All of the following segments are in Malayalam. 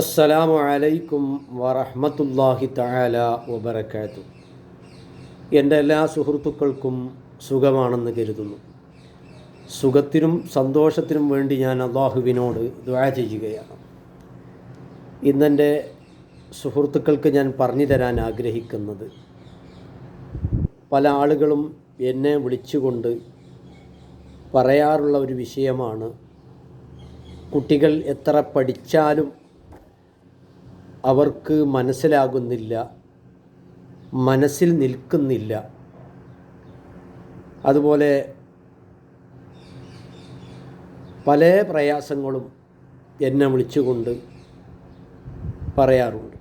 അസ്സലാമു അലൈക്കും വറഹ്മത്തുള്ളാഹി തആല വബറകാത്തു എന്റെ എല്ലാ സുഹൃത്തുക്കൾക്കും സുഖമാണെന്ന് കരുതുന്നു. സുഖത്തിനും സന്തോഷത്തിനും വേണ്ടി ഞാൻ അള്ളാഹുവിനോട് ദ്വാ ചെയ്യുകയാണ്. ഇന്നെന്റെ സുഹൃത്തുക്കൾക്ക് ഞാൻ പറഞ്ഞു തരാൻ ആഗ്രഹിക്കുന്നത് പല ആളുകളും എന്നെ വിളിച്ചുകൊണ്ട് പറയാറുള്ള ഒരു വിഷയമാണ് കുട്ടികൾ എത്ര പഠിച്ചാലും അവർക്ക് മനസ്സിലാകുന്നില്ല മനസ്സിൽ നിൽക്കുന്നില്ല. അതുപോലെ പല പ്രയാസങ്ങളും എന്നെ വിളിച്ചുകൊണ്ട് പറയാറുണ്ട്.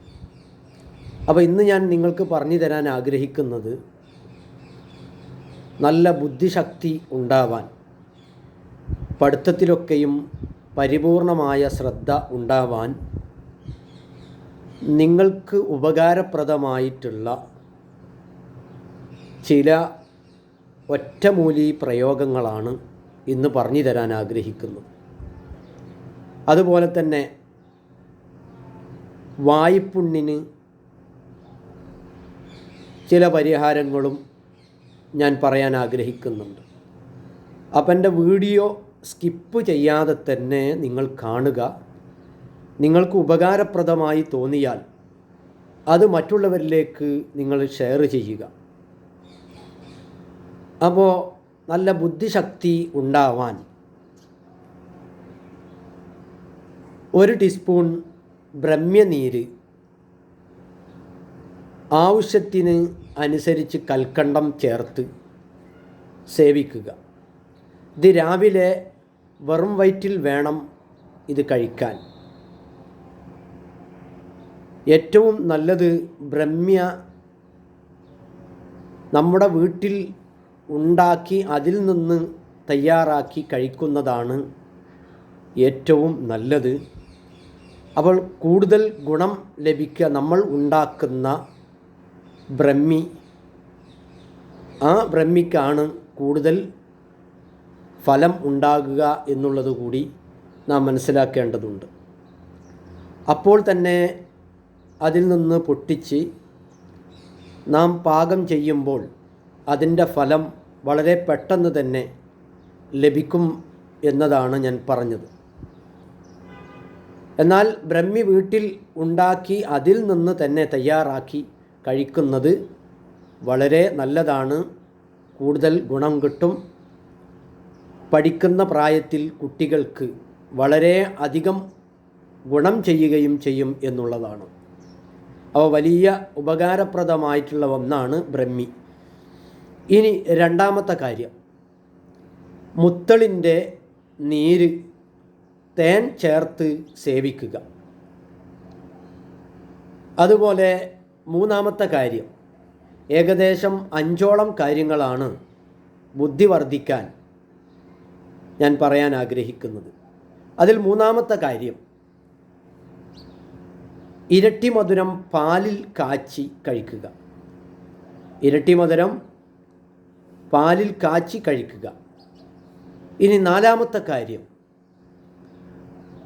അപ്പോൾ ഇന്ന് ഞാൻ നിങ്ങൾക്ക് പറഞ്ഞു തരാൻ ആഗ്രഹിക്കുന്നത് നല്ല ബുദ്ധിശക്തി ഉണ്ടാവാൻ പഠിത്തത്തിലൊക്കെയും പരിപൂർണമായ ശ്രദ്ധ ഉണ്ടാവാൻ നിങ്ങൾക്ക് ഉപകാരപ്രദമായിട്ടുള്ള ചില ഒറ്റമൂലി പ്രയോഗങ്ങളാണ് ഇന്ന് പറഞ്ഞു തരാൻ ആഗ്രഹിക്കുന്നത്. അതുപോലെ തന്നെ വായ്പുണ്ണിന് ചില പരിഹാരങ്ങളും ഞാൻ പറയാൻ ആഗ്രഹിക്കുന്നുണ്ട്. അപ്പം എന്റെ വീഡിയോ സ്കിപ്പ് ചെയ്യാതെ തന്നെ നിങ്ങൾ കാണുക. നിങ്ങൾക്ക് ഉപകാരപ്രദമായി തോന്നിയാൽ അത് മറ്റുള്ളവരിലേക്ക് നിങ്ങൾ ഷെയർ ചെയ്യുക. അപ്പോൾ നല്ല ബുദ്ധിശക്തി ഉണ്ടാവാൻ ഒരു ടീസ്പൂൺ ബ്രഹ്മ്യനീര് ആവശ്യത്തിന് അനുസരിച്ച് കൽക്കണ്ടം ചേർത്ത് സേവിക്കുക. ഇത് രാവിലെ വെറും വയറ്റിൽ വേണം ഇത് കഴിക്കാൻ. ഏറ്റവും നല്ലത് ബ്രഹ്മ്യ നമ്മുടെ വീട്ടിൽ ഉണ്ടാക്കി അതിൽ നിന്ന് തയ്യാറാക്കി കഴിക്കുന്നതാണ് ഏറ്റവും നല്ലത്. അപ്പോൾ കൂടുതൽ ഗുണം ലഭിക്കുക നമ്മൾ ഉണ്ടാക്കുന്ന ബ്രഹ്മി. ആ ബ്രഹ്മിക്കാണ് കൂടുതൽ ഫലം ഉണ്ടാകുക എന്നുള്ളത് കൂടി നാം മനസ്സിലാക്കേണ്ടതുണ്ട്. അപ്പോൾ തന്നെ അതിൽ നിന്ന് പൊട്ടിച്ച് നാം പാകം ചെയ്യുമ്പോൾ അതിന്റെ ഫലം വളരെ പെട്ടെന്ന് തന്നെ ലഭിക്കും എന്നതാണ് ഞാൻ പറഞ്ഞത്. എന്നാൽ ബ്രഹ്മി വീട്ടിൽ ഉണ്ടാക്കി അതിൽ നിന്ന് തന്നെ തയ്യാറാക്കി കഴിക്കുന്നത് വളരെ നല്ലതാണ്. കൂടുതൽ ഗുണം കിട്ടും. പഠിക്കുന്ന പ്രായത്തിൽ കുട്ടികൾക്ക് വളരെ അധികം ഗുണം ചെയ്യുകയും ചെയ്യും എന്നുള്ളതാണ്. അവ വലിയ ഉപകാരപ്രദമായിട്ടുള്ള ഒന്നാണ് ബ്രഹ്മി. ഇനി രണ്ടാമത്തെ കാര്യം. മുത്തളിന്റെ നീര് തേൻ ചേർത്ത് സേവിക്കുക. അതുപോലെ മൂന്നാമത്തെ കാര്യം. ഏകദേശം അഞ്ചോളം കാര്യങ്ങളാണ് ബുദ്ധി വർദ്ധിക്കാൻ ഞാൻ പറയാൻ ആഗ്രഹിക്കുന്നത്. അതിൽ മൂന്നാമത്തെ കാര്യം. ഇരട്ടി മധുരം പാലിൽ കാച്ചി കഴിക്കുക. ഇരട്ടി മധുരം പാലിൽ കാച്ചി കഴിക്കുക. ഇനി നാലാമത്തെ കാര്യം.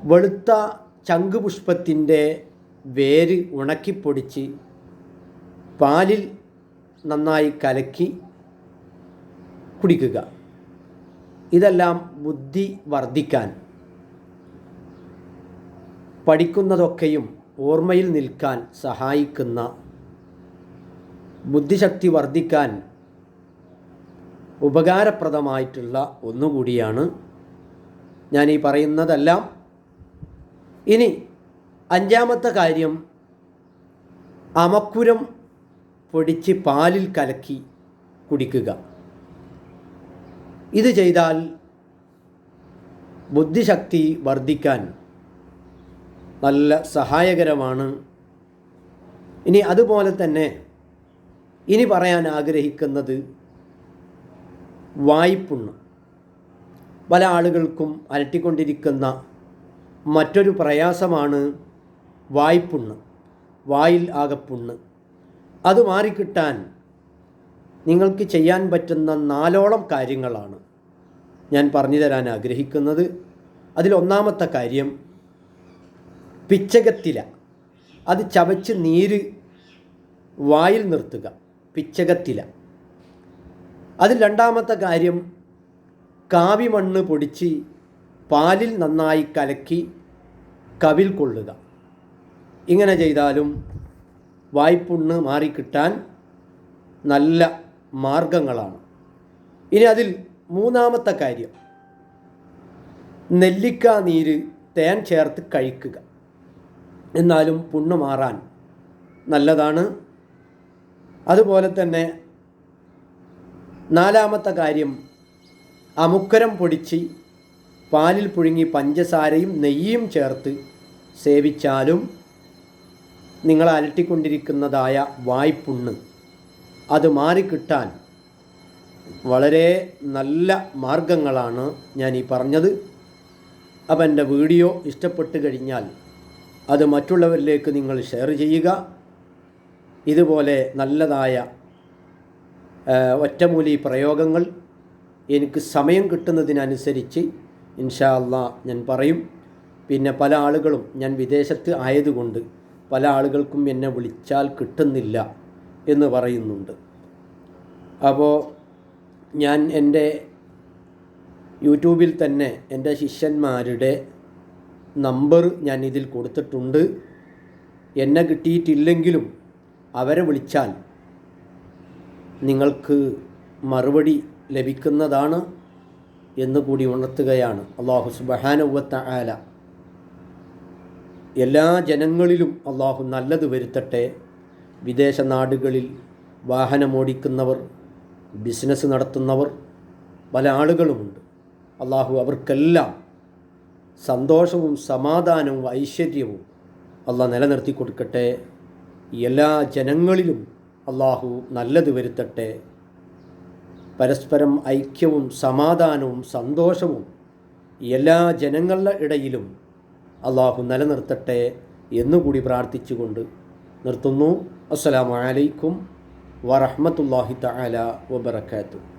വെളുത്ത ചങ്കുപുഷ്പത്തിന്റെ വേര് ഉണക്കിപ്പൊടിച്ച് പാലിൽ നന്നായി കലക്കി കുടിക്കുക. ഇതെല്ലാം ബുദ്ധി വർദ്ധിക്കാൻ പഠിക്കുന്നതൊക്കെയും ഓർമ്മയിൽ നിൽക്കാൻ സഹായിക്കുന്ന ബുദ്ധിശക്തി വർദ്ധിക്കാൻ ഉപകാരപ്രദമായിട്ടുള്ള ഒന്നുകൂടിയാണ് ഞാൻ ഈ പറയുന്നതെല്ലാം. ഇനി അഞ്ചാമത്തെ കാര്യം അമക്കുരം പൊടിച്ച് പാലിൽ കലക്കി കുടിക്കുക. ഇത് ചെയ്താൽ ബുദ്ധിശക്തി വർദ്ധിക്കാൻ നല്ല സഹായകരമാണ്. ഇനി അതുപോലെ തന്നെ ഇനി പറയാൻ ആഗ്രഹിക്കുന്നത് വായ്പുണ്ണ്. പല ആളുകൾക്കും അലട്ടിക്കൊണ്ടിരിക്കുന്ന മറ്റൊരു പ്രയാസമാണ് വായ്പുണ്ണ് വായിൽ ആകപ്പുണ്ണ് പുണ്ണ്. അത് മാറിക്കിട്ടാൻ നിങ്ങൾക്ക് ചെയ്യാൻ പറ്റുന്ന നാലോളം കാര്യങ്ങളാണ് ഞാൻ പറഞ്ഞു തരാൻ ആഗ്രഹിക്കുന്നത്. അതിലൊന്നാമത്തെ കാര്യം പിച്ചകത്തില. അത് ചവച്ച് നീര് വായിൽ നിർത്തുക. പിച്ചകത്തില. അതിൽ രണ്ടാമത്തെ കാര്യം കാവി മണ്ണ് പൊടിച്ച് പാലിൽ നന്നായി കലക്കി കവിൽ കൊള്ളുക. ഇങ്ങനെ ചെയ്താലും വായ്പുണ്ണ് മാറിക്കിട്ടാൻ നല്ല മാർഗങ്ങളാണ്. ഇനി അതിൽ മൂന്നാമത്തെ കാര്യം നെല്ലിക്ക നീര് തേൻ ചേർത്ത് കഴിക്കുക. എന്നാലും പുണ്ണ് മാറാൻ നല്ലതാണ്. അതുപോലെ തന്നെ നാലാമത്തെ കാര്യം അമുക്കരം പൊടിച്ച് പാലിൽ പുഴുങ്ങി പഞ്ചസാരയും നെയ്യും ചേർത്ത് സേവിച്ചാലും നിങ്ങൾ അലട്ടിക്കൊണ്ടിരിക്കുന്നതായ വായ്പുണ്ണ്. അത് മാറിക്കിട്ടാൻ വളരെ നല്ല മാർഗങ്ങളാണ് ഞാൻ ഈ പറഞ്ഞത്. അപ്പം എന്റെ വീഡിയോ ഇഷ്ടപ്പെട്ട് കഴിഞ്ഞാൽ അത് മറ്റുള്ളവരിലേക്ക് നിങ്ങൾ ഷെയർ ചെയ്യുക. ഇതുപോലെ നല്ലതായ ഒറ്റമൂലി പ്രയോഗങ്ങൾ എനിക്ക് സമയം കിട്ടുന്നതിനനുസരിച്ച് ഇൻഷാ ഞാൻ പറയും. പിന്നെ പല ആളുകളും ഞാൻ വിദേശത്ത് ആയതുകൊണ്ട് പല ആളുകൾക്കും എന്നെ വിളിച്ചാൽ കിട്ടുന്നില്ല എന്ന് പറയുന്നുണ്ട്. അപ്പോൾ ഞാൻ എന്റെ യൂട്യൂബിൽ തന്നെ എന്റെ ശിഷ്യന്മാരുടെ നമ്പർ ഞാൻ ഇതിൽ കൊടുത്തിട്ടുണ്ട്. എന്നെ കിട്ടിയിട്ടില്ലെങ്കിലും അവരെ വിളിച്ചാൽ നിങ്ങൾക്ക് മറുപടി ലഭിക്കുന്നതാണ് എന്ന് കൂടി ഉണർത്തുകയാണ് അള്ളാഹു സുബഹാനുവത്ത ആല എല്ലാ ജനങ്ങളിലും അള്ളാഹു നല്ലത് വരുത്തട്ടെ. വിദേശ നാടുകളിൽ വാഹനമോടിക്കുന്നവർ ബിസിനസ് നടത്തുന്നവർ പല ആളുകളുമുണ്ട്. അള്ളാഹു അവർക്കെല്ലാം സന്തോഷവും സമാധാനവും ഐശ്വര്യവും അള്ളാഹ് നിലനിർത്തി കൊടുക്കട്ടെ. എല്ലാ ജനങ്ങളിലും അള്ളാഹു നല്ലത് വരുത്തട്ടെ. പരസ്പരം ഐക്യവും സമാധാനവും സന്തോഷവും എല്ലാ ജനങ്ങളുടെ ഇടയിലും അള്ളാഹു നിലനിർത്തട്ടെ എന്നുകൂടി പ്രാർത്ഥിച്ചുകൊണ്ട് നിർത്തുന്നു. അസ്സലാമു അലൈക്കും വറഹ്മത്തുള്ളാഹി തആല വബറകാതുഹു.